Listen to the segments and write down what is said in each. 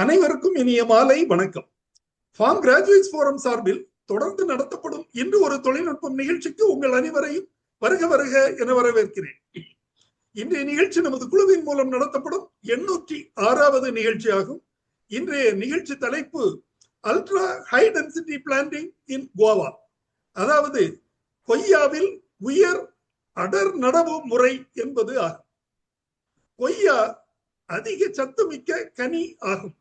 அனைவருக்கும் இனிய மாலை வணக்கம். ஃபார்ம் கிராஜுவேட்ஸ் ஃபோரம் சார்பில் தொடர்ந்து நடத்தப்படும் இன்று ஒரு தொழில்நுட்பம் நிகழ்ச்சிக்கு உங்கள் அனைவரையும் வருக வருக என வரவேற்கிறேன். இன்றைய நிகழ்ச்சி நமது குழுவின் மூலம் நடத்தப்படும் எண்ணூற்றி ஆறாவது நிகழ்ச்சியாகும். இன்றைய நிகழ்ச்சி தலைப்பு ultra high density planting in guava அதாவது கொய்யாவில் உயர் அடர் நடவு முறை என்பது ஆகும். கொய்யா அதிக சத்துமிக்க கனி ஆகும்.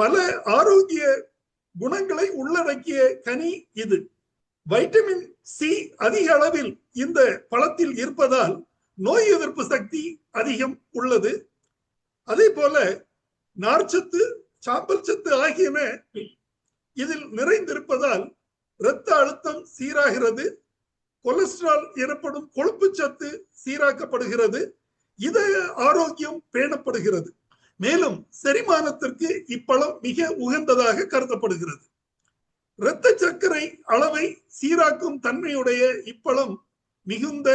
பல ஆரோக்கிய குணங்களை உள்ளடக்கிய கனி இது. வைட்டமின் சி அதிக அளவில் இந்த பழத்தில் இருப்பதால் நோய் எதிர்ப்பு சக்தி அதிகம் உள்ளது. அதே போல நார்ச்சத்து சாம்பல் சத்து ஆகியன இதில் நிறைந்திருப்பதால் இரத்த அழுத்தம் சீராகிறது. கொலஸ்ட்ரால் எனப்படும் கொழுப்பு சத்து சீராக்கப்படுகிறது. இதய ஆரோக்கியம் பேணப்படுகிறது. மேலும் செரிமானத்திற்கு இப்பழம் மிக உகந்ததாக கருதப்படுகிறது. இரத்த சர்க்கரை அளவை சீராக்கும் தன்மையுடைய இப்பழம் மிகுந்த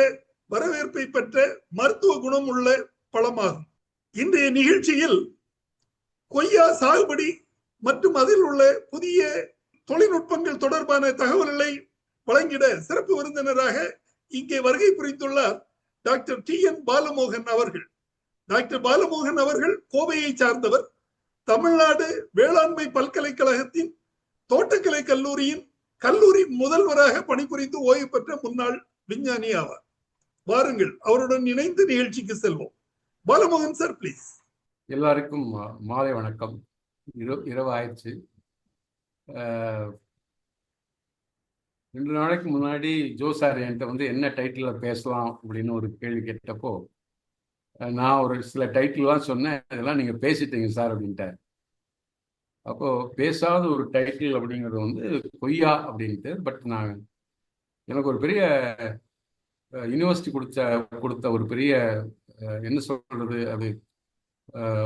வரவேற்பை பெற்ற மருத்துவ குணம் உள்ள பழமாகும். இன்றைய நிகழ்ச்சியில் கொய்யா சாகுபடி மற்றும் அதில் உள்ள புதிய தொழில்நுட்பங்கள் தொடர்பான தகவல்களை வழங்கிட சிறப்பு விருந்தினராக இங்கே வருகை புரிந்துள்ளார் டாக்டர் டி என் பாலமோகன் அவர்கள். டாக்டர் பாலமோகன் அவர்கள் கோவையை சார்ந்தவர் தமிழ்நாடு வேளாண்மை பல்கலைக்கழகத்தின் தோட்டக்கலை கல்லூரியின் கல்லூரி முதல்வராக பணிபுரிந்து ஓய்வு பெற்ற முன்னாள் விஞ்ஞானி ஆவார். வாருங்கள் அவருடன் இணைந்து நிகழ்ச்சிக்கு செல்வோம். பாலமோகன் சார் பிளீஸ் எல்லாருக்கும் மாலை வணக்கம். இரவு ஆயிடுச்சு. ரெண்டு நாளைக்கு முன்னாடி ஜோ சார் என்கிட்ட வந்து என்ன டைட்டில் பேசலாம் அப்படின்னு ஒரு கேள்வி கேட்டப்போ நான் ஒரு சில டைட்டில்லாம் சொன்னேன். இதெல்லாம் நீங்கள் பேசிட்டீங்க சார் அப்படின்ட்டார் அப்போது பேசாத ஒரு டைட்டில் அப்படிங்கிறது வந்து கொய்யா அப்படின்ட்டு. பட் நான் எனக்கு ஒரு பெரிய யூனிவர்சிட்டி கொடுத்த கொடுத்த ஒரு பெரிய என்ன சொல்கிறது அது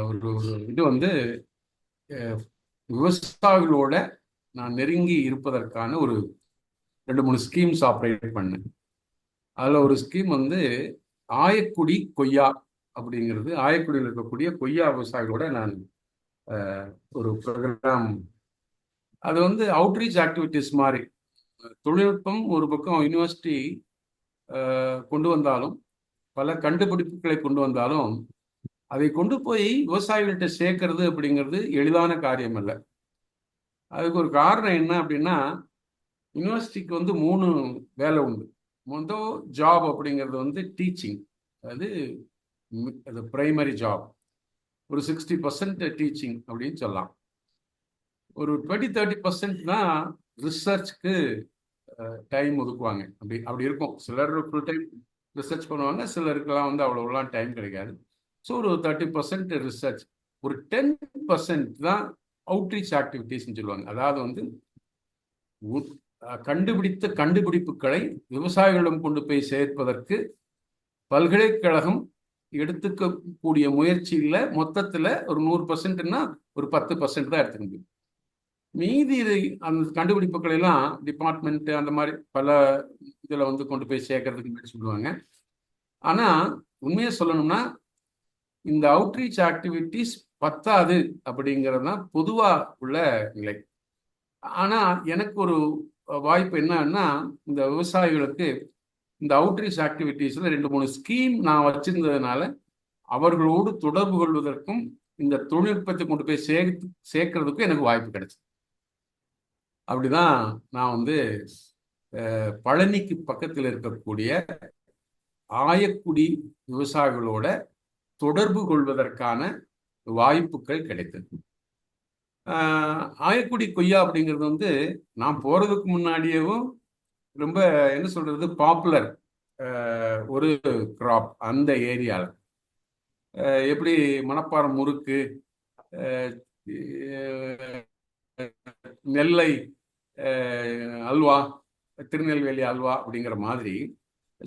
ஒரு இது வந்து விவசாயிகளோட நான் நெருங்கி இருப்பதற்கான ஒரு ரெண்டு மூணு ஸ்கீம்ஸ் ஆப்ரேட் பண்ணேன். அதில் ஒரு ஸ்கீம் வந்து ஆயக்குடி கொய்யா அப்படிங்கிறது ஆயக்குடியில் இருக்கக்கூடிய கொய்யா விவசாயிகளோட நான் ஒரு ப்ரோக்ராம் அது வந்து அவுட்ரீச் ஆக்டிவிட்டிஸ் மாதிரி தொழில்நுட்பம் ஒரு பக்கம் யூனிவர்சிட்டி கொண்டு வந்தாலும் பல கண்டுபிடிப்புகளை கொண்டு வந்தாலும் அதை கொண்டு போய் விவசாயிகள்கிட்ட சேர்க்கறது அப்படிங்கிறது எளிதான காரியம் இல்லை அதுக்கு ஒரு காரணம் என்ன அப்படின்னா யூனிவர்சிட்டிக்கு வந்து மூணு வேலை உண்டு. மொதல் ஜாப் அப்படிங்கிறது வந்து டீச்சிங் அது அது ப்ரைமரி ஜாப் ஒரு சிக்ஸ்டி பர்சன்ட் டீச்சிங் அப்படின்னு சொல்லலாம். ஒரு டுவெண்ட்டி தேர்ட்டி பர்சன்ட் தான் ரிசர்ச்க்கு டைம் ஒதுக்குவாங்க. அப்படி அப்படி இருக்கும். சிலர் ஃபுல் டைம் ரிசர்ச் பண்ணுவாங்க சிலருக்கெல்லாம் வந்து அவ்வளோலாம் டைம் கிடைக்காது. ஸோ ஒரு தேர்ட்டி பர்சன்ட் ரிசர்ச் ஒரு டென் பர்சன்ட் தான் அவுட்ரீச் ஆக்டிவிட்டிஸ்ன்னு சொல்லுவாங்க. அதாவது வந்து கண்டுபிடித்த கண்டுபிடிப்புகளை விவசாயிகளிடம் கொண்டு போய் சேர்ப்பதற்கு பல்கலைக்கழகம் எடுத்துக்கக்கூடிய முயற்சியில் மொத்தத்தில் ஒரு நூறு பர்சன்ட்னா ஒரு பத்து பர்சன்ட் தான் எடுத்துக்க முடியும். மீதி இது அந்த கண்டுபிடிப்புகள் எல்லாம் டிபார்ட்மெண்ட் அந்த மாதிரி பல இதில் வந்து கொண்டு போய் சேர்க்கறதுக்கு முன்னாடி சொல்லுவாங்க. ஆனால் உண்மையை சொல்லணும்னா இந்த அவுட்ரீச் ஆக்டிவிட்டிஸ் பத்தாது அப்படிங்கிறது தான் பொதுவாக உள்ள நிலை. ஆனால் எனக்கு ஒரு வாய்ப்பு என்னன்னா இந்த விவசாயிகளுக்கு இந்த அவுட்ரீச் ஆக்டிவிட்டீஸில் ரெண்டு மூணு ஸ்கீம் நான் வச்சிருந்ததுனால அவர்களோடு தொடர்பு கொள்வதற்கும் இந்த தொழில்நுட்பத்தை கொண்டு போய் சேர்த்து சேர்க்கறதுக்கும் எனக்கு வாய்ப்பு கிடைச்சது. அப்படிதான் நான் வந்து பழனிக்கு பக்கத்தில் இருக்கக்கூடிய ஆயக்குடி விவசாயிகளோட தொடர்பு கொள்வதற்கான வாய்ப்புகள் கிடைத்தது. ஆயக்குடி கொய்யா அப்படிங்கிறது வந்து நான் போகிறதுக்கு முன்னாடியேவும் ரொம்ப என்ன சொல்றது பாப்புலர் ஒரு கிராப் அந்த ஏரியாவில் எப்படி மணப்பாறை முறுக்கு நெல்லை அல்வா திருநெல்வேலி அல்வா அப்படிங்கிற மாதிரி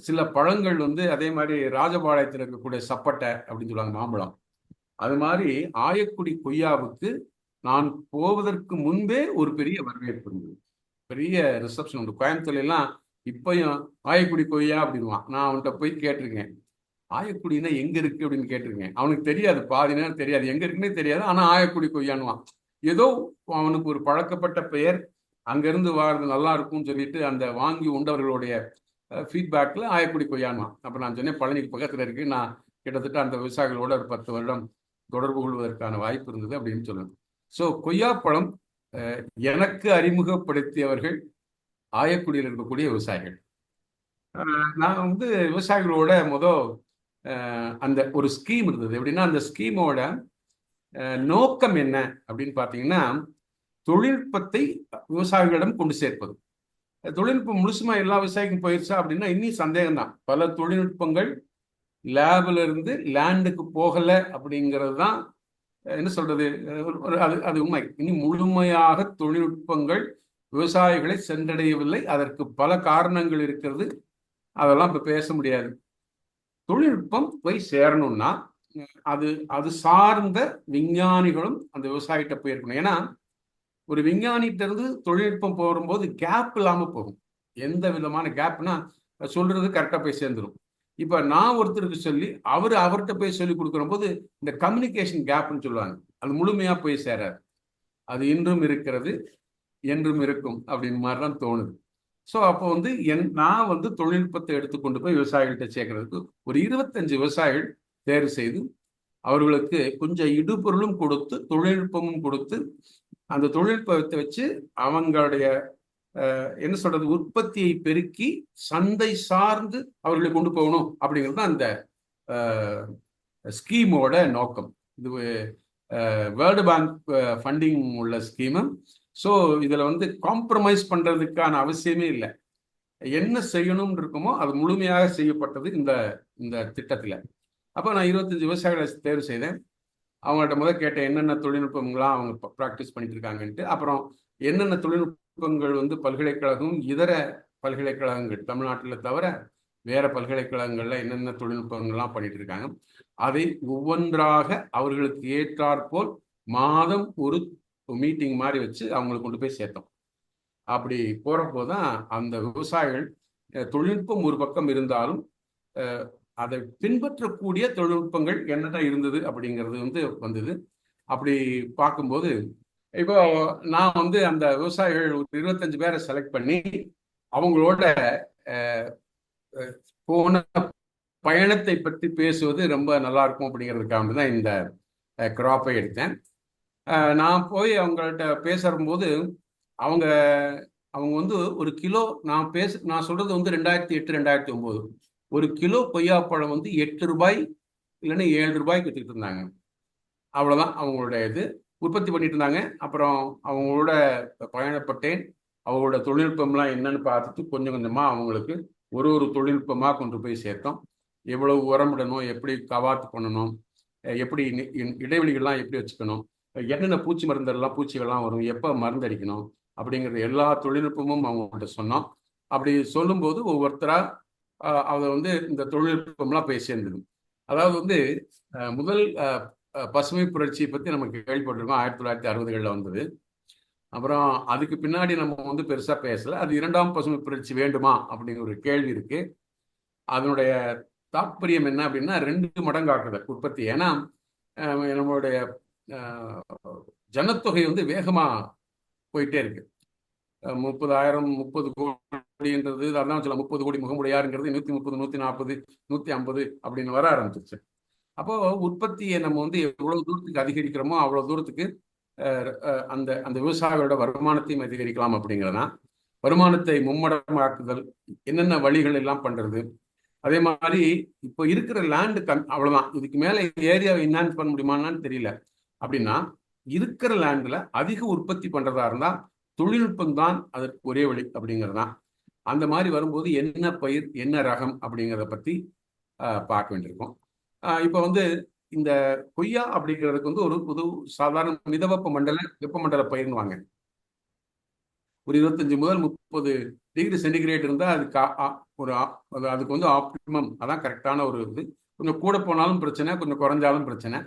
சில பழங்கள் வந்து அதே மாதிரி ராஜபாளையத்தில் இருக்கக்கூடிய சப்பட்டை அப்படின்னு சொல்லுவாங்க மாம்பழம். அது மாதிரி ஆயக்குடி கொய்யாவுக்கு நான் போவதற்கு முன்பே ஒரு பெரிய வரவேற்பு இருந்தது. பெரிய ரிசப்ஷன் உண்டு. கோயம்புத்தூர்லாம் இப்பயும் ஆயக்குடி கொய்யா அப்படின்வான் நான் அவன்கிட்ட போய் கேட்டிருக்கேன். ஆயக்குடினா எங்க இருக்கு அப்படின்னு கேட்டிருக்கேன். அவனுக்கு தெரியாது. பாதி நேரம் தெரியாது. எங்க இருக்குன்னே தெரியாது. ஆனா ஆயக்குடி கொய்யான்வான் ஏதோ அவனுக்கு ஒரு பழக்கப்பட்ட பெயர். அங்கிருந்து வாழ்றது நல்லா இருக்கும்னு சொல்லிட்டு அந்த வாங்கி உண்டவர்களுடைய ஃபீட்பேக்கில் ஆயக்குடி கொய்யானுவான் அப்போ நான் சொன்னேன் பழனிக்கு பக்கத்தில் இருக்கு. நான் கிட்டத்தட்ட அந்த விவசாயிகளோட ஒரு பத்து வருடம் தொடர்பு கொள்வதற்கான வாய்ப்பு இருந்தது அப்படின்னு சொல்லுவேன். ஸோ கொய்யாப்பழம் எனக்கு அறிமுகப்படுத்தியவர்கள் ஆயக்குடியில் இருக்கக்கூடிய விவசாயிகள். நான் வந்து விவசாயிகளோட முத அந்த ஒரு ஸ்கீம் இருந்தது. எப்படின்னா அந்த ஸ்கீமோட நோக்கம் என்ன அப்படின்னு பார்த்தீங்கன்னா தொழில்நுட்பத்தை விவசாயிகளிடம் கொண்டு சேர்ப்பது. தொழில்நுட்பம் முழுசுமா எல்லா விவசாயிக்கும் போயிருச்சா அப்படின்னா இன்னும் சந்தேகம் தான் பல தொழில்நுட்பங்கள் லேபில் இருந்து லேண்டுக்கு போகலை அப்படிங்கிறது தான் என்ன சொல்றது? ஒரு- அது அது உண்மை. இனி முழுமையாக தொழில்நுட்பங்கள் விவசாயிகளை சென்றடையவில்லை. அதற்கு பல காரணங்கள் இருக்கிறது. அதெல்லாம் இப்ப பேச முடியாது. தொழில்நுட்பம் போய் சேரணும்னா அது அது சார்ந்த விஞ்ஞானிகளும் அந்த விவசாயிகிட்ட போயிருக்கணும். ஏன்னா ஒரு விஞ்ஞானிகிட்ட இருந்து தொழில்நுட்பம் போகும்போது கேப் இல்லாம போகும். எந்த விதமான கேப்னா சொல்றது கரெக்டா போய் சேர்ந்துடும் இப்ப நான் ஒருத்தருக்கு சொல்லி அவர் அவர்கிட்ட போய் சொல்லி கொடுக்குற போது இந்த கம்யூனிகேஷன் கேப்னு சொல்லுவாங்க. அது முழுமையா போய் சேராது. அது இன்றும் இருக்கிறது என்றும் இருக்கும் அப்படின்னு மாதிரி தான் தோணுது. ஸோ அப்போ வந்து என் நான் வந்து தொழில்நுட்பத்தை எடுத்துக்கொண்டு போய் விவசாயிகள்கிட்ட சேர்க்கறதுக்கு ஒரு இருபத்தஞ்சு விவசாயிகள் தேர்வு செய்து அவர்களுக்கு கொஞ்சம் இடுபொருளும் கொடுத்து தொழில்நுட்பமும் கொடுத்து அந்த தொழில்நுட்பத்தை வச்சு அவங்களுடைய என்ன சொல்றது? உற்பத்தியை பெருக்கி சந்தை சார்ந்து அவர்களை கொண்டு போகணும் அப்படிங்கிறது தான் அந்த ஸ்கீமோட நோக்கம். இது வேர்ல்டு பேங்க் ஃபண்டிங் உள்ள ஸ்கீமு. ஸோ இதில் வந்து காம்ப்ரமைஸ் பண்ணுறதுக்கான அவசியமே இல்லை. என்ன செய்யணும்னு இருக்குமோ அது முழுமையாக செய்யப்பட்டது இந்த இந்த திட்டத்தில். அப்போ நான் இருபத்தஞ்சி விவசாயிகளை தேர்வு செய்தேன். அவங்கள்ட்ட முதல் கேட்டேன் என்னென்ன தொழில்நுட்பங்களாம் அவங்க ப்ராக்டிஸ் பண்ணிட்டு இருக்காங்கன்ட்டு. அப்புறம் என்னென்ன தொழில்நுட்ப தொழில்நுட்பங்கள் வந்து பல்கலைக்கழகம் இதர பல்கலைக்கழகங்கள் தமிழ்நாட்டில் தவிர வேற பல்கலைக்கழகங்கள்ல என்னென்ன தொழில்நுட்பங்கள்லாம் பண்ணிட்டு இருக்காங்க அதை ஒவ்வொன்றாக அவர்களுக்கு ஏற்றாற்போல் மாதம் ஒரு மீட்டிங் மாதிரி வச்சு அவங்களை கொண்டு போய் சேர்த்தோம். அப்படி போறப்போ தான் அந்த விவசாயிகள் தொழில்நுட்பம் ஒரு பக்கம் இருந்தாலும் அதை பின்பற்றக்கூடிய தொழில்நுட்பங்கள் என்னென்ன இருந்தது அப்படிங்கிறது வந்து வந்தது. அப்படி பார்க்கும்போது இப்போ நான் வந்து அந்த விவசாயிகள் ஒரு இருபத்தஞ்சு பேரை செலக்ட் பண்ணி அவங்களோட போன பயணத்தை பற்றி பேசுவது ரொம்ப நல்லா இருக்கும் அப்படிங்கிறதுக்காக தான் இந்த கிராப்பை எடுத்தேன். நான் போய் அவங்கள்ட்ட பேசும்போது அவங்க அவங்க வந்து ஒரு கிலோ நான் பேச நான் சொல்றது வந்து ரெண்டாயிரத்தி எட்டு ரெண்டாயிரத்தி ஒன்பது ஒரு கிலோ கொய்யாப்பழம் வந்து எட்டு ரூபாய் இல்லைன்னா ஏழு ரூபாய்க்கு வித்துக்கிட்டு இருந்தாங்க. அவ்வளவுதான் அவங்களுடைய இது. உற்பத்தி பண்ணிட்டு இருந்தாங்க அப்புறம் அவங்களோட பயணப்பட்டேன். அவங்களோட தொழில்நுட்பம்லாம் என்னன்னு பார்த்துட்டு கொஞ்சம் கொஞ்சமாக அவங்களுக்கு ஒரு ஒரு தொழில்நுட்பமாக கொண்டு போய் சேர்த்தோம். எவ்வளவு உரமிடணும் எப்படி கவாத்து பண்ணணும் எப்படி இடைவெளிகள்லாம் எப்படி வச்சுக்கணும் என்னென்ன பூச்சி மருந்தெல்லாம் பூச்சிகள்லாம் வரும் எப்போ மருந்தடிக்கணும் அப்படிங்கிறது எல்லா தொழில்நுட்பமும் அவங்கள்ட்ட சொன்னோம். அப்படி சொல்லும்போது ஒவ்வொருத்தராக அதை வந்து இந்த தொழில்நுட்பம்லாம் போய் சேர்ந்தது. அதாவது வந்து முதல் பசுமை புரட்சியை பற்றி நமக்கு கேள்விப்பட்டிருக்கோம். ஆயிரத்தி தொள்ளாயிரத்தி அறுபதுகளில் வந்தது. அப்புறம் அதுக்கு பின்னாடி நம்ம வந்து பெருசா பேசலை. அது இரண்டாம் பசுமை புரட்சி வேண்டுமா அப்படிங்கிற ஒரு கேள்வி இருக்கு. அதனுடைய தாற்பயம் என்ன அப்படின்னா ரெண்டு மடங்காக்குதல் உற்பத்தி. ஏன்னா நம்மளுடைய ஜனத்தொகை வந்து வேகமா போயிட்டே இருக்கு. முப்பதாயிரம் முப்பது கோடின்றது அதான் சொல்ல முப்பது கோடி முகமுடையாருங்கிறது நூத்தி முப்பது நூத்தி நாற்பது நூத்தி ஐம்பது அப்படின்னு வர ஆரம்பிச்சிருச்சு. அப்போ உற்பத்தியை நம்ம வந்து எவ்வளவு தூரத்துக்கு அதிகரிக்கிறோமோ அவ்வளவு தூரத்துக்கு அந்த அந்த விவசாயிகளோட வருமானத்தையும் அதிகரிக்கலாம் அப்படிங்கிறதா வருமானத்தை மும்மடமாக்குதல் என்னென்ன வழிகள் எல்லாம் பண்றது அதே மாதிரி இப்போ இருக்கிற லேண்டு கம் அவ்வளவுதான். இதுக்கு மேல ஏரியாவை என்ஹான்ஸ் பண்ண முடியுமான்னு தெரியல. அப்படின்னா இருக்கிற லேண்ட்ல அதிக உற்பத்தி பண்றதா இருந்தா தொழில்நுட்பம் தான் அதற்கு ஒரே வழி அப்படிங்கிறதுதான் அந்த மாதிரி வரும்போது என்ன பயிர் என்ன ரகம் அப்படிங்கிறத பத்தி ஆஹ், பார்க்க வேண்டியிருக்கும். இப்போ வந்து இந்த கொய்யா அப்படிங்கிறதுக்கு வந்து ஒரு புது சாதாரண மிதவெப்ப மண்டல வெப்பமண்டல பயிர்னுவாங்க ஒரு இருபத்தஞ்சு முதல் முப்பது டிகிரி சென்டிகிரேட் இருந்தால் அதுக்கு கா ஒரு அதுக்கு வந்து ஆப்டிமம். அதான் கரெக்டான ஒரு இது. கொஞ்சம் கூட போனாலும் பிரச்சனை கொஞ்சம் குறைஞ்சாலும் பிரச்சனை.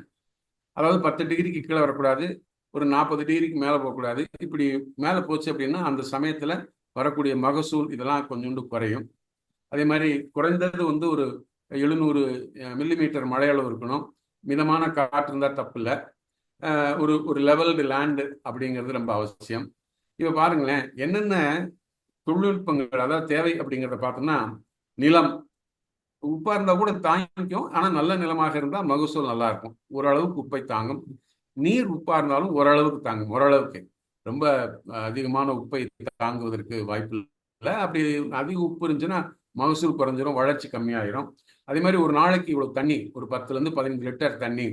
அதாவது பத்து டிகிரிக்கு கீழே வரக்கூடாது. ஒரு நாற்பது டிகிரிக்கு மேலே போகக்கூடாது. இப்படி மேலே போச்சு அப்படின்னா அந்த சமயத்தில் வரக்கூடிய மகசூல் இதெல்லாம் கொஞ்சோண்டு குறையும். அதே மாதிரி குறைந்தது வந்து ஒரு எழுநூறு மில்லிமீட்டர் மழையளவு இருக்கணும். மிதமான காற்று இருந்தால் தப்பு இல்லை ஒரு ஒரு லெவல்டு லேண்டு அப்படிங்கிறது ரொம்ப அவசியம். இப்போ பாருங்களேன் என்னென்ன தொழில்நுட்பங்கள் அதாவது தேவை அப்படிங்கிறத பார்த்தோம்னா நிலம். உப்பா இருந்தால் கூட தாங்கிக்கும் ஆனால் நல்ல நிலமாக இருந்தால் மகசூல் நல்லா இருக்கும். ஓரளவுக்கு உப்பை தாங்கும். நீர் உப்பா இருந்தாலும் ஓரளவுக்கு தாங்கும் ஓரளவுக்கு. ரொம்ப அதிகமான உப்பை தாங்குவதற்கு வாய்ப்பு இல்லை. அப்படி அதிக உப்பு இருந்துச்சுன்னா மகசூல் குறைஞ்சிரும் வளர்ச்சி கம்மியாயிரும். அதே மாதிரி ஒரு நாளைக்கு இவ்வளவு தண்ணி ஒரு பத்துல இருந்து பதினஞ்சு லிட்டர் தண்ணி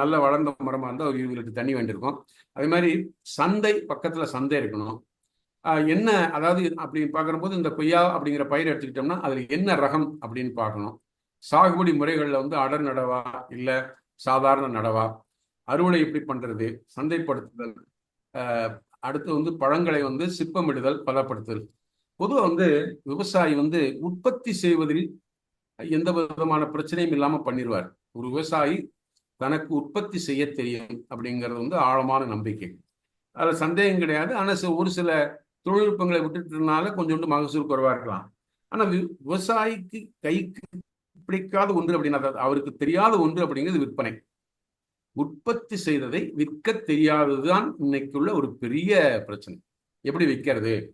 நல்ல வளர்ந்த மரமா இருந்தால் ஒரு இருபது லிட்டர் தண்ணி வேண்டியிருக்கும். அதே மாதிரி சந்தை பக்கத்துல சந்தை இருக்கணும். என்ன அதாவது அப்படி பார்க்கும்போது இந்த கொய்யா அப்படிங்கிற பயிர் எடுத்துக்கிட்டோம்னா அதுல என்ன ரகம் அப்படின்னு பார்க்கணும். சாகுபடி முறைகளில் வந்து அடர் நடவா இல்லை சாதாரண நடவா? அறுவடை எப்படி பண்றது? சந்தைப்படுத்துதல் அடுத்து வந்து பழங்களை வந்து சிப்பமிடுதல் பதப்படுத்துதல். பொதுவாக வந்து விவசாயி வந்து உற்பத்தி செய்வதில் எந்த விதமான பிரச்சனையும் இல்லாமல் பண்ணிடுவார் ஒரு விவசாயி தனக்கு உற்பத்தி செய்ய தெரியும் அப்படிங்கிறது வந்து ஆழமான நம்பிக்கை. அதில் சந்தேகம் கிடையாது. ஆனால் ஒரு சில தொழில்நுட்பங்களை விட்டுட்டதுனால கொஞ்சோண்டு மகசூல் குறைவாக இருக்கலாம். ஆனால் விவசாயிக்கு கைக்கு பிடிக்காத ஒன்று அப்படின்னா அவருக்கு தெரியாத ஒன்று அப்படிங்கிறது விற்பனை. உற்பத்தி செய்ததை விற்க தெரியாததுதான் இன்னைக்குள்ள ஒரு பெரிய பிரச்சனை. எப்படி விற்கிறது?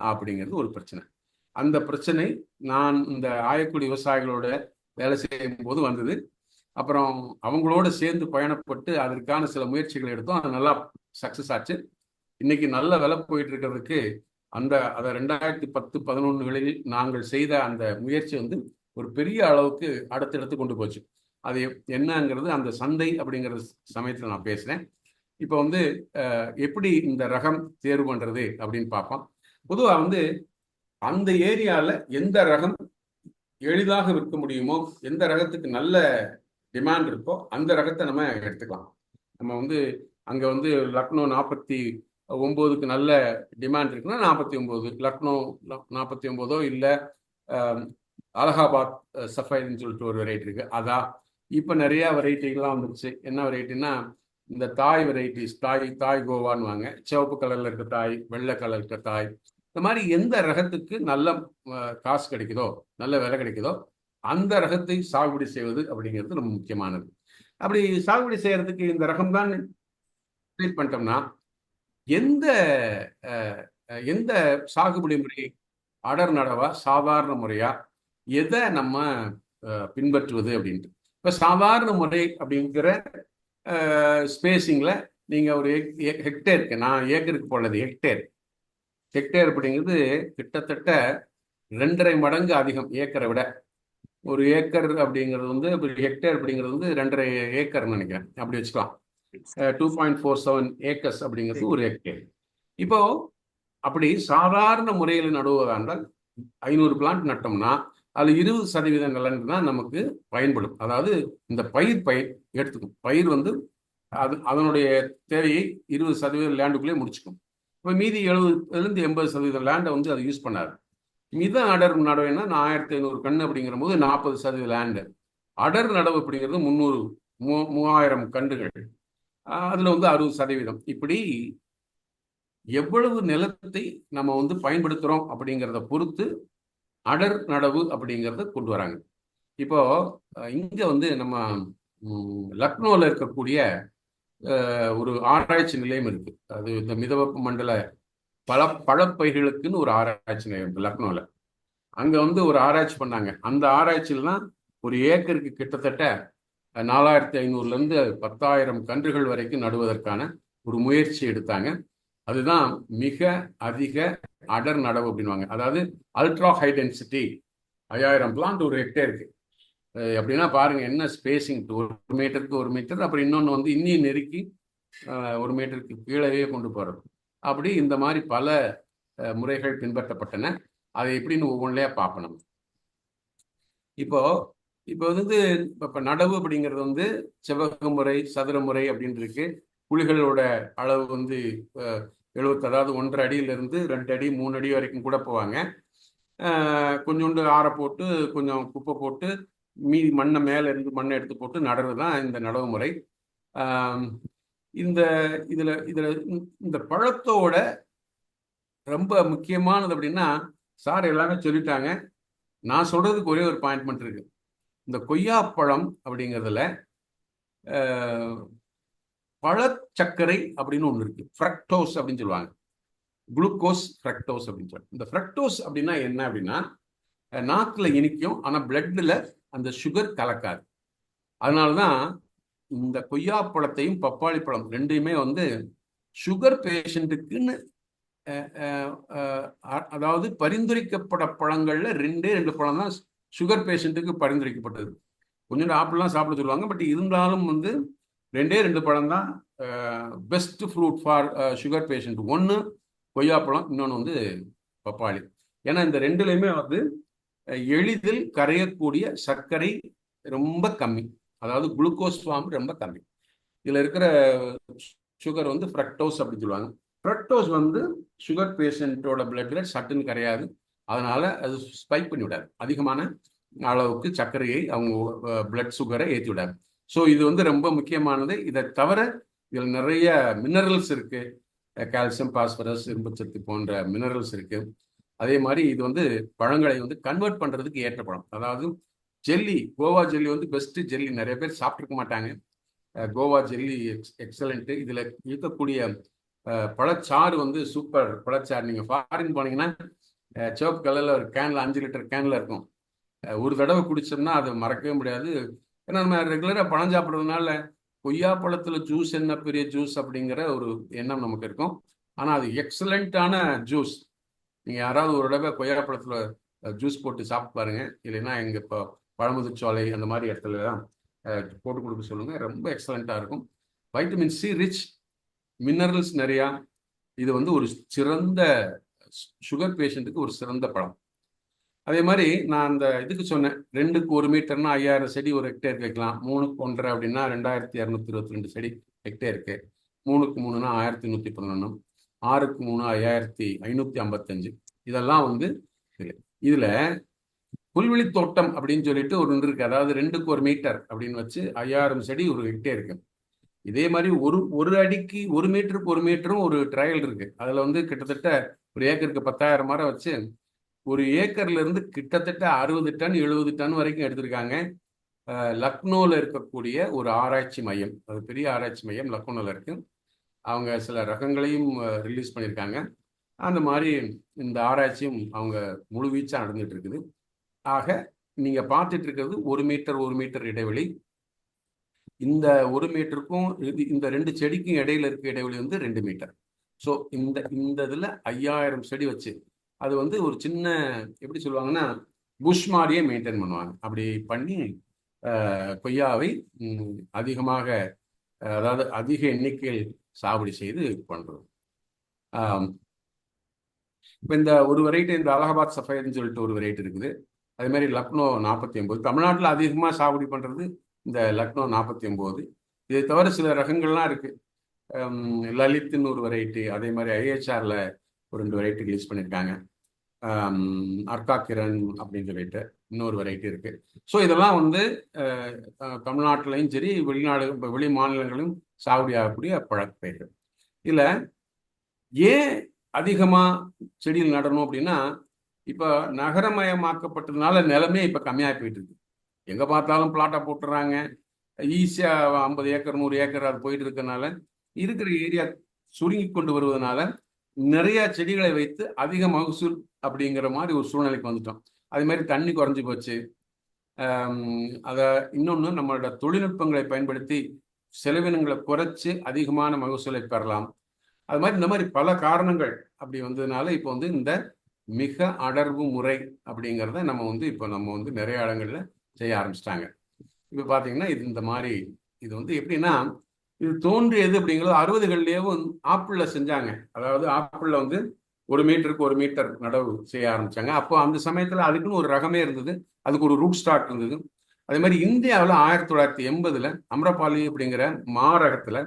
அப்படிங்கிறது ஒரு பிரச்சனை. அந்த பிரச்சனை நான் இந்த ஆயக்குடி விவசாயிகளோட வேலை செய்யும் போது வந்தது. அப்புறம் அவங்களோட சேர்ந்து பயணப்பட்டு அதற்கான சில முயற்சிகள் எடுத்தோம். அது நல்லா சக்சஸ் ஆச்சு. இன்னைக்கு நல்ல விலை போயிட்டு இருக்கிறதுக்கு அந்த அதை ரெண்டாயிரத்தி பத்து பதினொன்றுகளில் நாங்கள் செய்த அந்த முயற்சி வந்து ஒரு பெரிய அளவுக்கு அடுத்தடுத்து கொண்டு போச்சு. அது என்னங்கிறது அந்த சந்தை அப்படிங்கிற சமயத்தில் நான் பேசுகிறேன் இப்போ வந்து எப்படி இந்த ரகம் தேர்வு பண்ணுறது அப்படின்னு பார்ப்போம். பொதுவாக வந்து அந்த ஏரியாவில் எந்த ரகம் எளிதாக விற்க முடியுமோ எந்த ரகத்துக்கு நல்ல டிமாண்ட் இருக்கோ அந்த ரகத்தை நம்ம எடுத்துக்கலாம். நம்ம வந்து அங்கே வந்து லக்னோ நாற்பத்தி ஒம்போதுக்கு நல்ல டிமாண்ட் இருக்குன்னா நாற்பத்தி ஒம்பது. லக்னோ நாற்பத்தி ஒம்போதோ இல்லை அலகாபாத் சஃபைன்னு சொல்லிட்டு ஒரு வெரைட்டி இருக்குது அதான் இப்போ நிறையா வெரைட்டிகள்லாம் வந்துருச்சு. என்ன வெரைட்டின்னா இந்த தாய் வெரைட்டிஸ் தாய் தாய் கோவான்னு வாங்க சிவப்பு கலரில் இருக்க தாய் வெள்ளை கலர் இருக்க தாய் இந்த மாதிரி எந்த ரகத்துக்கு நல்ல காசு கிடைக்குதோ நல்ல விலை கிடைக்குதோ அந்த ரகத்தை சாகுபடி செய்வது அப்படிங்கிறது ரொம்ப முக்கியமானது. அப்படி சாகுபடி செய்யறதுக்கு இந்த ரகம் தான் ட்ரீட் பண்ணிட்டோம்னா எந்த எந்த சாகுபடி முறை அடர் நடவா சாதாரண முறையா எதை நம்ம பின்பற்றுவது அப்படின்ட்டு. இப்போ சாதாரண முறை அப்படிங்கிற ஸ்பேசிங்கில் நீங்கள் ஒரு ஹெக்டேருக்கு நான் ஏக்கருக்கு போனது ஹெக்டேர் ஹெக்டேர் அப்படிங்கிறது கிட்டத்தட்ட ரெண்டரை மடங்கு அதிகம் ஏக்கரை விட. ஒரு ஏக்கர் அப்படிங்கிறது வந்து ஹெக்டேர் அப்படிங்கிறது வந்து ரெண்டரை ஏக்கர்னு நினைக்கிறேன். அப்படி வச்சுக்கலாம். Two point four seven acres அப்படிங்கிறது ஒரு ஹெக்டேர் இப்போ அப்படி சாதாரண முறையில் நடுவதாக இருந்தால் ஐநூறு பிளான்ட் நட்டோம்னா அதில் இருபது சதவீத நிலன் தான் நமக்கு பயன்படும். அதாவது இந்த பயிர் பயிர் எடுத்துக்கும். பயிர் வந்து அது அதனுடைய தேவையை இருபது சதவீதம் லேண்டுக்குள்ளே முடிச்சுக்கும். இப்போ மீதி எழுபதுலேருந்து எண்பது சதவீதம் லேண்டை வந்து அதை யூஸ் பண்ணாரு. மித அடர் நடவுன்னா நான் ஆயிரத்தி ஐநூறு கன்று அப்படிங்கிற போது நாற்பது சதவீத லேண்டு அடர் நடவு அப்படிங்கிறது முந்நூறு மூ மூவாயிரம் கன்றுகள். அதில் வந்து அறுபது சதவீதம். இப்படி எவ்வளவு நிலத்தை நம்ம வந்து பயன்படுத்துகிறோம் அப்படிங்கிறத பொறுத்து அடர் நடவு அப்படிங்கிறத கொண்டு வராங்க. இப்போ இங்கே வந்து நம்ம லக்னோவில் இருக்கக்கூடிய ஒரு ஆராய்ச்சி நிலையம் இருக்கு. அது இந்த மிதவெப்ப மண்டல பல பழப்பயிர்களுக்குன்னு ஒரு ஆராய்ச்சி நிலையம் இருக்கு லக்னோவில் அங்கே வந்து ஒரு ஆராய்ச்சி பண்ணாங்க. அந்த ஆராய்ச்சியில்தான் ஒரு ஏக்கருக்கு கிட்டத்தட்ட நாலாயிரத்தி ஐநூறுலேருந்து பத்தாயிரம் கன்றுகள் வரைக்கும் நடுவதற்கான ஒரு முயற்சி எடுத்தாங்க. அதுதான் மிக அதிக அடர் நடவு அப்படின்வாங்க அதாவது அல்ட்ரா ஹை டென்சிட்டி ஐயாயிரம் பிளான்ட் ஒரு ஹெக்டேருக்கு அப்படின்னா பாருங்க என்ன ஸ்பேசிங் ஒரு மீட்டருக்கு ஒரு மீட்டர் அப்புறம் இன்னொன்று வந்து இன்னும் நெருக்கி ஒரு மீட்டருக்கு கீழவே கொண்டு போகிறது அப்படி இந்த மாதிரி பல முறைகள் பின்பற்றப்பட்டன. அதை எப்படின்னு ஒவ்வொன்றிலே பார்ப்பணும் இப்போ இப்போ வந்து இப்போ நடவு அப்படிங்கிறது வந்து செவ்வக முறை சதுர முறை அப்படின்னு இருக்கு. புலிகளோட அளவு வந்து எழுபத்தி அதாவது ஒன்றரை அடியிலிருந்து ரெண்டு அடி மூணு அடி வரைக்கும் கூட போவாங்க. கொஞ்சோண்டு ஆற போட்டு கொஞ்சம் குப்பை போட்டு மீதி மண்ணை மேலே இருந்து மண்ணை எடுத்து போட்டு நடவு தான் இந்த நடவு முறை. இந்த இதில் இதில் இந்த பழத்தோட ரொம்ப முக்கியமானது அப்படின்னா சார் எல்லாமே சொல்லிட்டாங்க. நான் சொல்கிறதுக்கு ஒரே ஒரு பாயிண்ட்மெண்ட் இருக்கு. இந்த கொய்யாப்பழம் அப்படிங்கிறதுல பழச்சர்க்கரை அப்படின்னு ஒன்று இருக்கு. ஃப்ரக்டோஸ் அப்படின்னு சொல்லுவாங்க. குளுக்கோஸ் ஃப்ரக்டோஸ் அப்படின்னு சொல்லுவாங்க. இந்த ஃப்ரக்டோஸ் அப்படின்னா என்ன அப்படின்னா நாக்கில் இனிக்கும் ஆனால் பிளட்டில் அந்த சுகர் கலக்காது. அதனால தான் இந்த கொய்யாப்பழத்தையும் பப்பாளி பழம் ரெண்டையுமே வந்து சுகர் பேஷண்ட்டுக்குன்னு அதாவது பரிந்துரைக்கப்பட பழங்கள்ல ரெண்டே ரெண்டு பழம் தான் சுகர் பேஷண்ட்டுக்கு பரிந்துரைக்கப்பட்டது. கொஞ்சம் ஆப்பிள்லாம் சாப்பிட சொல்லுவாங்க பட் இருந்தாலும் வந்து ரெண்டே ரெண்டு பழம் தான் best fruit for sugar patient ஒன்று கொய்யாப்பழம் இன்னொன்று வந்து பப்பாளி. ஏன்னா இந்த ரெண்டுலேயுமே வந்து எளிதில் கரையக்கூடிய சர்க்கரை ரொம்ப கம்மி. அதாவது குளுக்கோஸ் ஃபார்ம் ரொம்ப கம்மி. இதில் இருக்கிற சுகர் வந்து ஃப்ரக்டோஸ் அப்படின்னு சொல்லுவாங்க. ஃப்ரக்டோஸ் வந்து சுகர் பேஷண்ட்டோட பிளட்டில் சட்டுன்னு கரையாது. அதனால் அது ஸ்பைக் பண்ணி விடாது. அதிகமான அளவுக்கு சர்க்கரையை அவங்க பிளட் சுகரை ஏற்றி விடாது. ஸோ இது வந்து ரொம்ப முக்கியமானது. இதை தவிர இதில் நிறைய மினரல்ஸ் இருக்குது கால்சியம் பாஸ்பரஸ் இரும்புச்சத்து போன்ற மினரல்ஸ் இருக்குது அதே மாதிரி இது வந்து பழங்களை வந்து கன்வெர்ட் பண்ணுறதுக்கு ஏற்ற பழம். அதாவது ஜெல்லி கோவா ஜெல்லி வந்து பெஸ்ட்டு ஜெல்லி. நிறைய பேர் சாப்பிட்ருக்க மாட்டாங்க. கோவா ஜெல்லி எக்ஸ் எக்ஸலண்ட்டு இதில் இருக்கக்கூடிய பழச்சாறு வந்து சூப்பர் பழச்சாறு நீங்கள் ஃபாரின் போனீங்கன்னா சிவப்பு கலரில் ஒரு கேனில் அஞ்சு லிட்டர் கேனில் இருக்கும். ஒரு தடவை குடிச்சோம்னா அதை மறக்கவே முடியாது. ஏன்னா நம்ம ரெகுலராக பழம் சாப்பிட்றதுனால கொய்யா பழத்தில் ஜூஸ் என்ன பெரிய ஜூஸ் அப்படிங்கிற ஒரு எண்ணம் நமக்கு இருக்கும். ஆனால் அது எக்ஸலண்ட்டான ஜூஸ் நீங்கள் யாராவது ஒரு தடவை கொய்யா பழத்தில் ஜூஸ் போட்டு சாப்பிட்டு பாருங்க. இல்லைன்னா எங்கள் இப்போ பழமுதிர்ச்சோலை அந்த மாதிரி இடத்துல தான் போட்டு கொடுக்க சொல்லுங்கள் ரொம்ப எக்ஸலண்ட்டாக இருக்கும். வைட்டமின் சி ரிச் மினரல்ஸ் நிறையா. இது வந்து ஒரு சிறந்த சுகர் பேஷண்ட்டுக்கு ஒரு சிறந்த பழம். அதே மாதிரி நான் அந்த இதுக்கு சொன்னேன். ரெண்டுக்கு ஒரு மீட்டர்னா ஐயாயிரம் செடி ஒரு ஹெக்டேர் வைக்கலாம். மூணுக்கு ஒன்றரை அப்படின்னா ரெண்டாயிரத்தி இரநூத்தி இருபத்தி ரெண்டு செடி ஹெக்டேருக்கு மூணுக்கு மூணுனா ஆயிரத்தி நூற்றி பதினொன்று ஆறுக்கு மூணு ஐயாயிரத்தி ஐநூற்றி ஐம்பத்தஞ்சு. இதெல்லாம் வந்து இதில் புல்வெளி தோட்டம் அப்படின்னு சொல்லிட்டு ஒரு ஒன்று இருக்கு. அதாவது ரெண்டுக்கு ஒரு மீட்டர் அப்படின்னு வச்சு ஐயாயிரம் செடி ஒரு ஹெக்டேருக்கு இதே மாதிரி ஒரு ஒரு அடிக்கு ஒரு மீட்டருக்கு ஒரு மீட்டரும் ஒரு ட்ரையல் இருக்கு. அதில் வந்து கிட்டத்தட்ட ஒரு ஏக்கருக்கு பத்தாயிரம் மரம் வச்சு ஒரு ஏக்கர்ல இருந்து கிட்டத்தட்ட அறுபது டன் எழுபது டன் வரைக்கும் எடுத்திருக்காங்க. லக்னோவில் இருக்கக்கூடிய ஒரு ஆராய்ச்சி மையம். அது பெரிய ஆராய்ச்சி மையம் லக்னோவில் இருக்குது அவங்க சில ரகங்களையும் ரிலீஸ் பண்ணியிருக்காங்க அந்த மாதிரி இந்த ஆராய்ச்சியும் அவங்க முழுவீச்சாக நடந்துட்டு இருக்குது. ஆக நீங்கள் பார்த்துட்டு இருக்கிறது ஒரு மீட்டர் ஒரு மீட்டர் இடைவெளி. இந்த ஒரு மீட்டருக்கும் இது இந்த ரெண்டு செடிக்கும் இடையில இருக்க இடைவெளி வந்து ரெண்டு மீட்டர். ஸோ இந்த இந்த இதில் ஐயாயிரம் செடி வச்சு அது வந்து ஒரு சின்ன எப்படி சொல்லுவாங்கன்னா புஷ் மாதிரியே மெயின்டைன் பண்ணுவாங்க. அப்படி பண்ணி கொய்யாவை அதிகமாக அதாவது அதிக எண்ணிக்கையில் சாகுபடி செய்து பண்ணுறோம் இப்போ இந்த ஒரு வெரைட்டி இந்த அலகாபாத் சஃபைன்னு சொல்லிட்டு ஒரு வெரைட்டி இருக்குது. அதே மாதிரி லக்னோ நாற்பத்தி ஒம்பது தமிழ்நாட்டில் அதிகமாக சாகுபடி பண்ணுறது இந்த லக்னோ நாற்பத்தி ஒம்பது இதை தவிர சில ரகங்கள்லாம் இருக்குது லலித்னு ஒரு வெரைட்டி அதே மாதிரி ஐஹெச்ஆரில் ஒரு ரெண்டு வெரைட்டி ரிலீஸ் பண்ணியிருக்காங்க அர்க்கா கிரண் அப்படின்னு சொல்லிட்டு இன்னொரு வெரைட்டி இருக்கு. ஸோ இதெல்லாம் வந்து தமிழ்நாட்டிலையும் சரி வெளிநாடு வெளி மாநிலங்களிலும் சாகுடி ஆகக்கூடிய பழக்கப்பயிர்கள் இதில் ஏன் அதிகமாக செடியில் நடணும் அப்படின்னா இப்போ நகரமயமாக்கப்பட்டதுனால நிலமே இப்போ கம்மியாக போயிட்டு இருக்கு. எங்கே பார்த்தாலும் பிளாட்டை போட்டுறாங்க. ஈஸியாக ஐம்பது ஏக்கர் நூறு ஏக்கர் அது போயிட்டு இருக்கனால இருக்கிற ஏரியா சுருங்கி கொண்டு வருவதனால நிறைய செடிகளை வைத்து அதிக மகசூல் அப்படிங்கிற மாதிரி ஒரு சூழ்நிலைக்கு வந்துட்டோம். அதே மாதிரி தண்ணி குறைஞ்சி போச்சு. அதை இன்னொன்று நம்மளோட தொழில்நுட்பங்களை பயன்படுத்தி செலவினங்களை குறைச்சி அதிகமான மகசூலை பெறலாம். அது மாதிரி இந்த மாதிரி பல காரணங்கள் அப்படி வந்ததுனால இப்போ வந்து இந்த மிக அடர்வு முறை அப்படிங்கிறத நம்ம வந்து இப்போ நம்ம வந்து நிறைய இடங்களில் செய்ய ஆரம்பிச்சிட்டாங்க. இப்போ பார்த்தீங்கன்னா இது இந்த மாதிரி இது வந்து எப்படின்னா இது தோன்றியது அப்படிங்கிறது அறுபதுகள்லேயே ஆப்பிளில் செஞ்சாங்க. அதாவது ஆப்பிளில் வந்து ஒரு மீட்டருக்கு ஒரு மீட்டர் நடவு செய்ய ஆரம்பித்தாங்க அப்போ அந்த சமயத்தில் அதுக்குன்னு ஒரு ரகமே இருந்தது. அதுக்கு ஒரு ரூட் ஸ்டார்ட் இருந்தது. அதே மாதிரி இந்தியாவில் ஆயிரத்தி தொள்ளாயிரத்தி எண்பதில் அம்ரபாலி அப்படிங்கிற மாரகத்தில்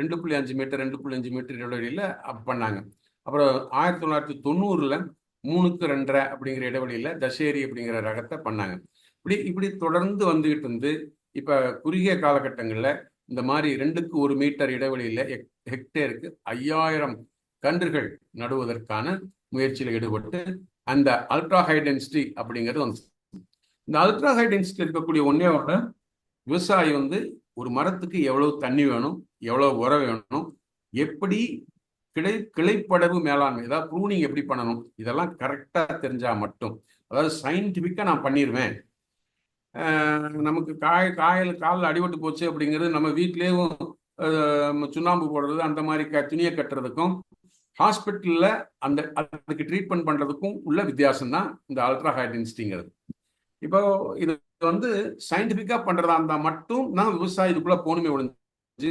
ரெண்டு புள்ளி அஞ்சு மீட்டர் ரெண்டு புள்ளி அஞ்சு மீட்டர் இடைவெளியில் பண்ணாங்க. அப்புறம் ஆயிரத்தி தொள்ளாயிரத்தி தொண்ணூறில் மூணுக்கு ரெண்டரை அப்படிங்கிற இடைவெளியில் தசேரி அப்படிங்கிற ரகத்தை பண்ணாங்க. இப்படி இப்படி தொடர்ந்து வந்துக்கிட்டு இருந்து இப்போ குறுகிய காலகட்டங்களில் இந்த மாதிரி ரெண்டுக்கு ஒரு மீட்டர் இடைவெளியில் ஹெக்டேருக்கு ஐயாயிரம் கன்றுகள் நடுவதற்கான முயற்சியில் ஈடுபட்டு அந்த அல்ட்ரா ஹை டென்சிட்டி அப்படிங்கிறது வந்து இந்த அல்ட்ரா ஹை டென்சிட்டி இருக்கக்கூடிய ஒன்றையோட விவசாயி வந்து ஒரு மரத்துக்கு எவ்வளவு தண்ணி வேணும் எவ்வளவு உரம் வேணும் எப்படி கிளை கிளைப்படவு மேலாண்மை ஏதாவது ப்ரூனிங் எப்படி பண்ணணும் இதெல்லாம் கரெக்டாக தெரிஞ்சால் மட்டும். அதாவது சயின்டிஃபிக்காக நான் பண்ணிடுவேன் நமக்கு காய் காயில் காலில் அடிபட்டு போச்சு அப்படிங்கிறது நம்ம வீட்லேயும் சுண்ணாம்பு போடுறது அந்த மாதிரி க துணியை கட்டுறதுக்கும் ஹாஸ்பிட்டலில் அந்த அதுக்கு ட்ரீட்மெண்ட் பண்ணுறதுக்கும் உள்ள வித்தியாசம் தான் இந்த அல்ட்ரா ஹை டென்சிட்டிங்கிறது இப்போ இது வந்து சயின்டிஃபிக்காக பண்ணுறதா இருந்தால் மட்டும் தான் விவசாயம் இதுக்குள்ளே போகணுமே ஒழிஞ்சு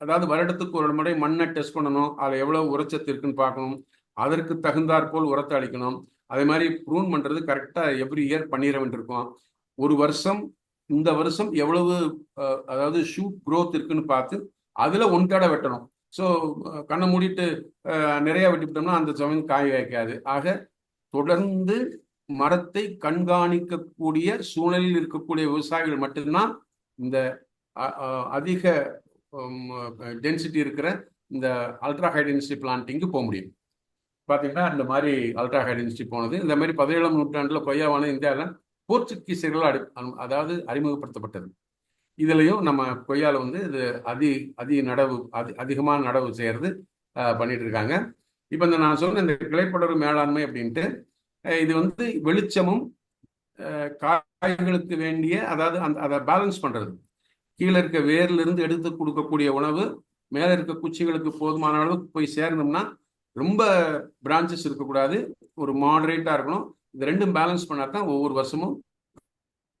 அதாவது வருடத்துக்கு ஒரு முறை மண்ணை டெஸ்ட் பண்ணணும் அதில் எவ்வளோ உரச்சத்து இருக்குன்னு பார்க்கணும் அதற்கு தகுந்தாற் போல் உரத்தை அளிக்கணும் அதே மாதிரி ப்ரூன் பண்ணுறது கரெக்டாக எவ்ரி இயர் பண்ணிட வேண்டியிருக்கும். ஒரு வருஷம் இந்த வருஷம் எவ்வளவு அதாவது ஷூட் க்ரோத் இருக்குன்னு பார்த்து அதில் ஒன் தடவை வெட்டணும். ஸோ கண்ணை மூடிட்டு நிறையா நிறைய வெட்டிவிட்டோம்னா அந்த சமயம் காய் வைக்காது. ஆக தொடர்ந்து மரத்தை கண்காணிக்கக்கூடிய சூழலில் இருக்கக்கூடிய விவசாயிகள் மட்டும்தான் இந்த அ- அதிக டென்சிட்டி இருக்கிற இந்த அல்ட்ரா ஹை டென்சிட்டி பிளான்ட்டிங்கு போக முடியும். பார்த்தீங்கன்னா இந்த மாதிரி அல்ட்ரா ஹை டென்சிட்டி போனது. இந்த மாதிரி பதினேழாம் நூற்றாண்டில் கொய்யாவான இந்தியாவில் போர்ச்சுகீசியர்கள் அடி அதாவது அறிமுகப்படுத்தப்பட்டது. இதுலேயும் நம்ம கொய்யாவில் வந்து இது அதி அதி நடவு அதி அதிகமான நடவு செய்கிறது பண்ணிட்டு இருக்காங்க இப்போ இந்த நான் சொன்ன இந்த கிளைப்படர் மேலாண்மை அப்படின்ட்டு இது வந்து வெளிச்சமும் காய்களுக்கு வேண்டிய அதாவது அந்த அதை பேலன்ஸ் பண்ணுறது கீழே இருக்க வேர்ல இருந்து எடுத்து கொடுக்கக்கூடிய உணவு மேலே இருக்க குச்சிகளுக்கு போதுமான அளவுக்கு போய் சேர்ந்தோம்னா ரொம்ப பிரான்ச்சஸ் இருக்கக்கூடாது. ஒரு மாடரேட்டாக இருக்கணும். இது ரெண்டும் பேலன்ஸ் பண்ணால் தான் ஒவ்வொரு வருஷமும்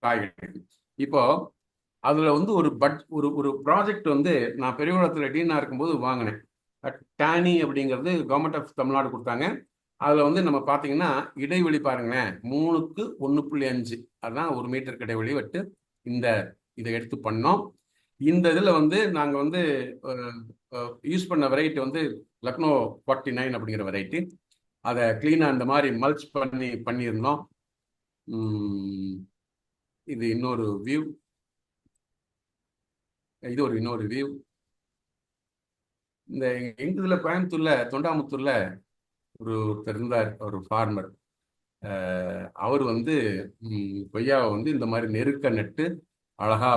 காய் கிடைக்கும் இப்போ அதில் வந்து ஒரு பட் ஒரு ஒரு ப்ராஜெக்ட் வந்து நான் பெரியகுளத்தில் டீனாக இருக்கும்போது வாங்கினேன். டேனி அப்படிங்கிறது கவர்மெண்ட் ஆஃப் தமிழ்நாடு கொடுத்தாங்க. அதில் வந்து நம்ம பார்த்தீங்கன்னா இடைவெளி பாருங்களேன் மூணுக்கு ஒன்று புள்ளி அஞ்சு. அதுதான் ஒரு மீட்டருக்கு இடைவெளி விட்டு இந்த இதை எடுத்து பண்ணோம். இந்த இதில் வந்து நாங்கள் வந்து யூஸ் பண்ண வெரைட்டி வந்து லக்னோ ஃபார்ட்டி நைன் அப்படிங்கிற வெரைட்டி அதை க்ளீனாக இந்த மாதிரி மல்ச் பண்ணி பண்ணியிருந்தோம். இது இன்னொரு வியூ இது ஒரு இன்னொரு வியூ இந்த எங்க இதில் கோயம்புத்தூர்ல தொண்டாமுத்தூர்ல ஒரு ஒருத்தர் இருந்தார் ஒரு ஃபார்மர் அவர் வந்து கொய்யாவை வந்து இந்த மாதிரி நெருக்க நட்டு அழகா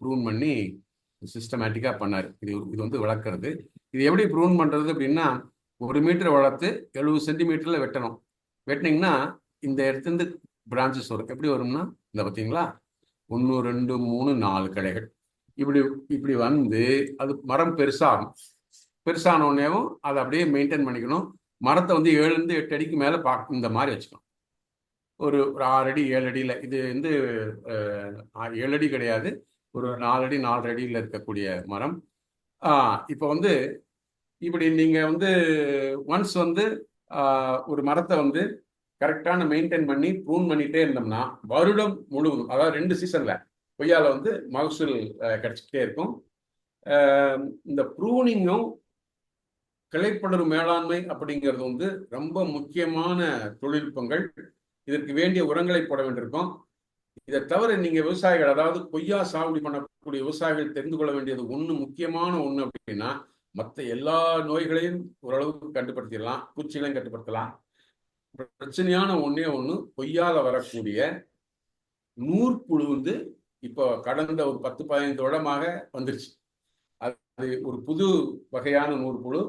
ப்ரூன் பண்ணி சிஸ்டமேட்டிக்காக பண்ணார். இது இது வந்து வளர்க்குறது. இது எப்படி ப்ரூன் பண்ணுறது அப்படின்னா ஒரு மீட்டர் வளர்த்து எழுபது சென்டிமீட்டரில் வெட்டணும். வெட்டினீங்கன்னா இந்த இடத்துலேருந்து பிரான்ச்சஸ் வரும். எப்படி வரும்னா இந்த பார்த்தீங்களா? ஒன்று ரெண்டு மூணு நாலு கிளைகள். இப்படி இப்படி வந்து அது மரம் பெருசாகும். பெருசான உடனேவும் அதை அப்படியே மெயின்டைன் பண்ணிக்கணும். மரத்தை வந்து ஏழுலேருந்து எட்டு அடிக்கு மேலே பார்க்க இந்த மாதிரி வச்சுக்கணும். ஒரு ஒரு ஆறு அடி ஏழு அடியில் இது வந்து ஏழு அடி கிடையாது. ஒரு நாலு அடி நாலு அடியில் இருக்கக்கூடிய மரம். இப்போ வந்து இப்படி நீங்கள் வந்து ஒன்ஸ் வந்து ஒரு மரத்தை வந்து கரெக்டான மெயின்டைன் பண்ணி ப்ரூன் பண்ணிகிட்டே இருந்தோம்னா வருடம் முழுவதும் அதாவது ரெண்டு சீசனில் கொய்யால வந்து மகசூல் கிடச்சிக்கிட்டே கிடைச்சிக்கிட்டே இருக்கும். இந்த ப்ரூனிங்கும் கிளைப்படர் மேலாண்மை அப்படிங்கிறது வந்து ரொம்ப முக்கியமான தொழில்நுட்பங்கள். இதற்கு வேண்டிய உரங்களை போட வேண்டியிருக்கும். இதை தவிர நீங்க விவசாயிகள் அதாவது கொய்யா சாகுபடி பண்ணக்கூடிய விவசாயிகள் தெரிந்து கொள்ள வேண்டியது ஒன்று முக்கியமான ஒன்று அப்படின்னா மற்ற எல்லா நோய்களையும் ஓரளவுக்கு கட்டுப்படுத்திடலாம் பூச்சிகளையும் கட்டுப்படுத்தலாம். பிரச்சனையான ஒன்றே ஒன்று கொய்யால வரக்கூடிய நூற்புழு வந்து இப்போ கடந்த ஒரு பத்து பதினைந்து வருடமாக வந்துருச்சு. அது ஒரு புது வகையான நூற்புழு.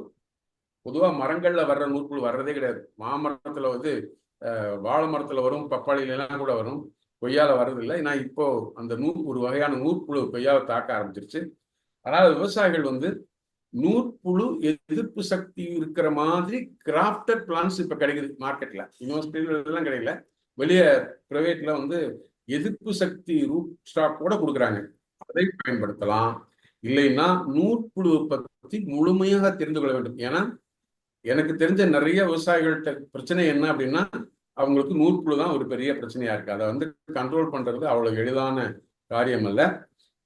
பொதுவாக மரங்களில் வர்ற நூற்புழு வர்றதே கிடையாது. மாமரத்தில் வந்து வாழை மரத்தில் வரும் பப்பாளியில கூட வரும். கொய்யால வர்றதில்லை. ஏன்னா இப்போ அந்த நூ ஒரு வகையான நூற்புழு கொய்யாவை தாக்க ஆரம்பிச்சிருச்சு. அதனால் விவசாயிகள் வந்து நூற்புழு எதிர்ப்பு சக்தி இருக்கிற மாதிரி கிராஃப்டட் பிளான்ஸ் இப்போ கிடைக்குது. மார்க்கெட்டில் யூனிவர்சிட்டில கிடைக்கல. வெளியே ப்ரைவேட்டில் வந்து எதிர்ப்பு சக்தி ரூட் ஸ்டாக் கூட கொடுக்குறாங்க. அதை பயன்படுத்தலாம். இல்லைன்னா நூற்புழுவை பற்றி முழுமையாக தெரிந்து கொள்ள வேண்டும். ஏன்னா எனக்கு தெரிஞ்ச நிறைய விவசாயிகள்கிட்ட பிரச்சனை என்ன அப்படின்னா அவங்களுக்கு நூற்புழு தான் ஒரு பெரிய பிரச்சனையா இருக்கு. அதை வந்து கண்ட்ரோல் பண்றது அவ்வளவு எளிதான காரியம் அல்ல.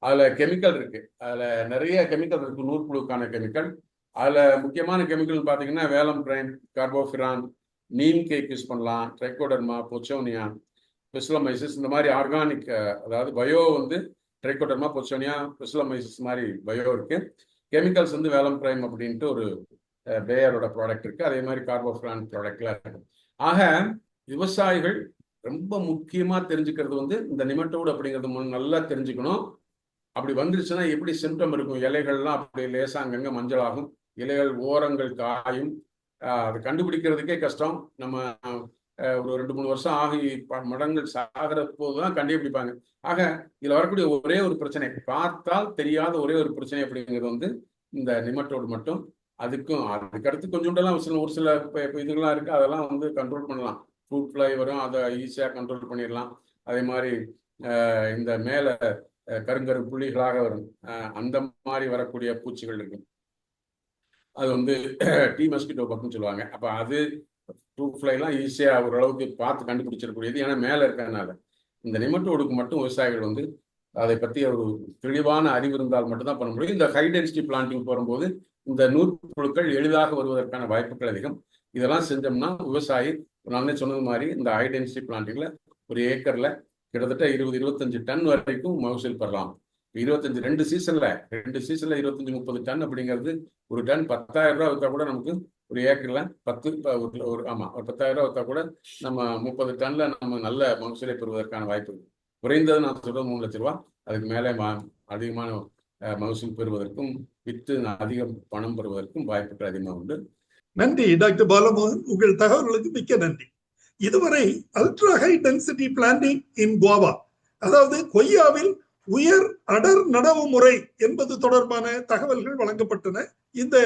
அதுல கெமிக்கல் இருக்கு. அதுல நிறைய கெமிக்கல் இருக்கு. நூற்புழுக்கான கெமிக்கல் அதுல முக்கியமான கெமிக்கல் பாத்தீங்கன்னா வேலம் brain carbofuran neem cake use பண்ணலாம். ட்ரைகோடர்மா பொச்சோனியா பிஸ்லமைசிஸ் இந்த மாதிரி ஆர்கானிக் அதாவது பயோ வந்து ட்ரைகோட்டர்மா பொச்சோனியா பிஸ்லமைசிஸ் மாதிரி பயோ இருக்கு. கெமிக்கல்ஸ் வந்து வேலம் பிரைம் அப்படின்ட்டு ஒரு பேயரோட ப்ராடக்ட் இருக்கு. அதே மாதிரி கார்போஃபிளான் ப்ராடக்ட்லாம் இருக்கு. ஆக விவசாயிகள் ரொம்ப முக்கியமா தெரிஞ்சுக்கிறது வந்து இந்த நிமட்டோடு அப்படிங்கிறது நல்லா தெரிஞ்சுக்கணும். அப்படி வந்துருச்சுன்னா எப்படி சிம்டம் இருக்கும்? இலைகள்லாம் அப்படி லேசா அங்கங்க மஞ்சள் ஆகும் இலைகள் ஓரங்கள் காயும். அது கண்டுபிடிக்கிறதுக்கே கஷ்டம். நம்ம ஒரு ரெண்டு மூணு வருஷம் ஆகி மடங்கள் சாகிற போதுதான் கண்டுபிடிப்பாங்க ஆக இதுல வரக்கூடிய ஒரே ஒரு பிரச்சனை பார்த்தால் தெரியாத ஒரே ஒரு பிரச்சனை அப்படிங்கிறது வந்து இந்த நிமட்டோடு மட்டும் அதுக்கும் அதுக்கடுத்து கொஞ்சோண்டெல்லாம் சில ஒரு சில இதுகள்லாம் இருக்கு அதெல்லாம் வந்து கண்ட்ரோல் பண்ணலாம். ஃப்ரூட் ஃப்ளை வரும் அதை ஈஸியாக கண்ட்ரோல் பண்ணிடலாம். அதே மாதிரி ஆஹ் இந்த மேலே கருங்கரு புள்ளிகளாக வரும். ஆஹ் அந்த மாதிரி வரக்கூடிய பூச்சிகள் இருக்கு. அது வந்து டீ மஸ்கிட்டோ பக்குன்னு சொல்லுவாங்க. அப்போ அது ஃப்ரூட் ஃப்ளைலாம் ஈஸியாக ஓரளவுக்கு பார்த்து கண்டுபிடிச்சிடக்கூடியது. ஏன்னா மேலே இருக்கிறதுனால. இந்த நிமட்டோடுக்கு மட்டும் விவசாயிகள் வந்து அதை பற்றி ஒரு தெளிவான அறிவு இருந்தால் மட்டும்தான் பண்ண முடியும். இந்த ஹை டென்சிட்டி பிளான்டிங் போகும்போது இந்த நூற்புழுக்கள் எளிதாக வருவதற்கான வாய்ப்புகள் அதிகம். இதெல்லாம் செஞ்சோம்னா விவசாயி நானே சொன்னது மாதிரி இந்த ஹை டென்சிட்டி பிளான்டிங்கில் ஒரு ஏக்கரில் கிட்டத்தட்ட இருபது இருபத்தஞ்சு டன் வரைக்கும் மகசூல் பெறலாம். இருபத்தஞ்சு ரெண்டு சீசனில் ரெண்டு சீசனில் இருபத்தஞ்சு முப்பது டன் அப்படிங்கிறது ஒரு டன் பத்தாயிரம் ரூபாய் இருக்கா கூட நமக்கு ஒரு ஏக்கர்ல பத்து ஒரு ஒரு ஆமா ஒரு பத்தாயிரம் ரூபாய் கூட நம்ம முப்பது டன்ல நம்ம நல்ல மகசூலை பெறுவதற்கான வாய்ப்பு குறைந்தது நான் சொல்றது மூணு லட்ச ரூபா. அதுக்கு மேலே அதிகமான மகசூல் பெறுவதற்கும் வித்து அதிக பணம் பெறுவதற்கும் வாய்ப்புகள் அதிகமாக உண்டு. நன்றி டாக்டர் பாலமோகன். உங்கள் தகவல்களுக்கு மிக்க நன்றி. இதுவரை ultra high density planting in guava அதாவது கொய்யாவில் உயர் அடர் நடவு முறை என்பது தொடர்பான தகவல்கள் வழங்கப்பட்டன. இந்த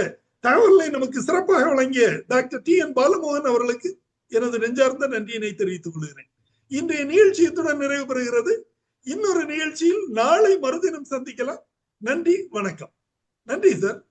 தகவல்களை நமக்கு சிறப்பாக வழங்கிய டாக்டர் டி என் பாலமோகன் அவர்களுக்கு எனது நெஞ்சார்ந்த நன்றியினை தெரிவித்துக் கொள்கிறேன். இன்றைய நிகழ்ச்சி இத்துடன் நிறைவு பெறுகிறது. இன்னொரு நிகழ்ச்சியில் நாளை மறுதினம் சந்திக்கலாம். நன்றி வணக்கம். நன்றி சார்.